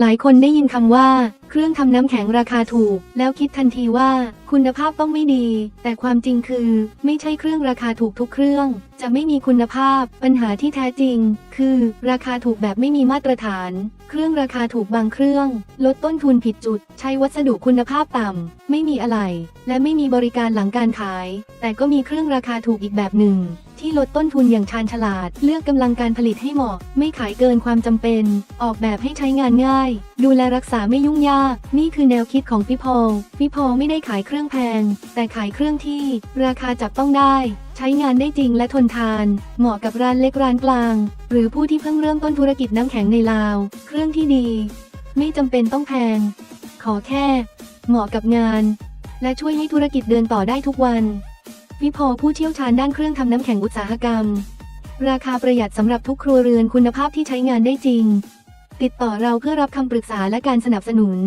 หลายคนได้ยินคำว่า เครื่องทำน้ำแข็งราคาถูก แล้วคิดทันทีว่า คุณภาพต้องไม่ดี แต่ความจริงคือ ไม่ใช่เครื่องราคาถูกทุกเครื่อง จะไม่มีคุณภาพ ปัญหาที่แท้จริง คือ ราคาถูกแบบไม่มีมาตรฐาน เครื่องราคาถูกบางเครื่อง ลดต้นทุนผิดจุด ใช้วัสดุคุณภาพต่ำไม่มีอะไหล่และไม่มีบริการหลังการขาย แต่ก็มีเครื่องราคาถูกอีกแบบหนึ่ง ที่ลดต้นทุนอย่างชาญฉลาด เลือกกำลังการผลิตให้เหมาะ ไม่ขายเกินความจำเป็น ออกแบบให้ใช้งานง่าย ดูแลรักษาไม่ยุ่งยาก นี่คือแนวคิดของพี่พอลพี่พอลไม่ได้ขายเครื่องแพง แต่ขายเครื่องที่ ราคาจับต้องได้ ใช้งานได้จริงและทนทาน เหมาะกับร้านเล็กร้านกลาง หรือผู้ที่เพิ่งเริ่มต้นธุรกิจน้ำแข็งในลาว เครื่องที่ดี ไม่จำเป็นต้องแพง ขอแค่ เหมาะกับงาน และช่วยให้ธุรกิจเดินต่อได้ทุกวัน วิพอผู้เชี่ยวชาญด้านเครื่องทำน้ำแข็งอุตสาหกรรม ราคาประหยัดสำหรับทุกครัวเรือนคุณภาพที่ใช้งานได้จริง ติดต่อเราเพื่อรับคำปรึกษาและการสนับสนุน